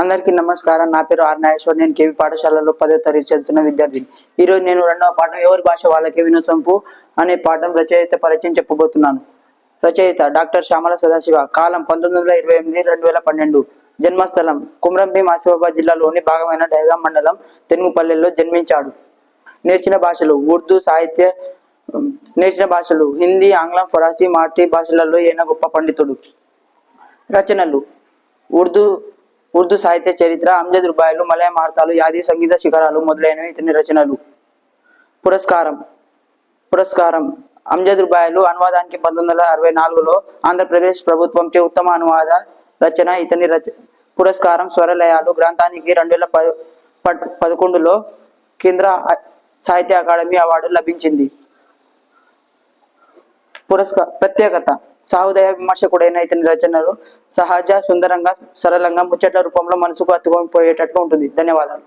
అందరికీ నమస్కారం. నా పేరు ఆర్ నాగేశ్వర్. నేను కేవీ పాఠశాలలో పదో తరగతి చదువుతున్న విద్యార్థిని. ఈరోజు నేను రెండవ పాఠం ఎవరి భాష వాళ్ళకి వినోసంపు అనే పాఠం రచయిత పరిచయం చెప్పబోతున్నాను. రచయిత డాక్టర్ శ్యామల సదాశివ. కాలం పంతొమ్మిది వందల ఇరవై ఎనిమిది రెండు వేల పన్నెండు. జన్మస్థలం కుమ్రంభీం ఆసిఫాబాద్ జిల్లాలోని భాగమైన డైగా మండలం తెనుగుపల్లెల్లో జన్మించాడు. నేర్చిన భాషలు ఉర్దూ సాహిత్య నేర్చిన భాషలు హిందీ ఆంగ్లం ఫరాసీ మార్టీ భాషలలో ఈయన గొప్ప పండితుడు. రచనలు ఉర్దూ ఉర్దూ సాహిత్య చరిత్ర అంజద్ రుబాయిలు మలయ మార్తాలు యాది సంగీత శిఖరాలు మొదలైనవి ఇతని రచనలు. పురస్కారం. పురస్కారం. అంజద్ రుబాయిలు అనువాదానికి పంతొమ్మిది వందల అరవై నాలుగులో ఆంధ్రప్రదేశ్ ప్రభుత్వంచే ఉత్తమ అనువాద రచన ఇతని రచ పురస్కారం స్వరలయాలు గ్రంథానికి రెండు వేల ప పదకొండులో కేంద్ర సాహిత్య అకాడమీ అవార్డు లభించింది. పురస్కార ప్రత్యేకత. సాహుదయ విమర్శకుడైన ఇతని రచనలు సహజ సుందరంగా సరళంగా ముచ్చట్ల రూపంలో మనసుకు అత్తుకొని పోయేటట్లు ఉంటుంది. ధన్యవాదాలు.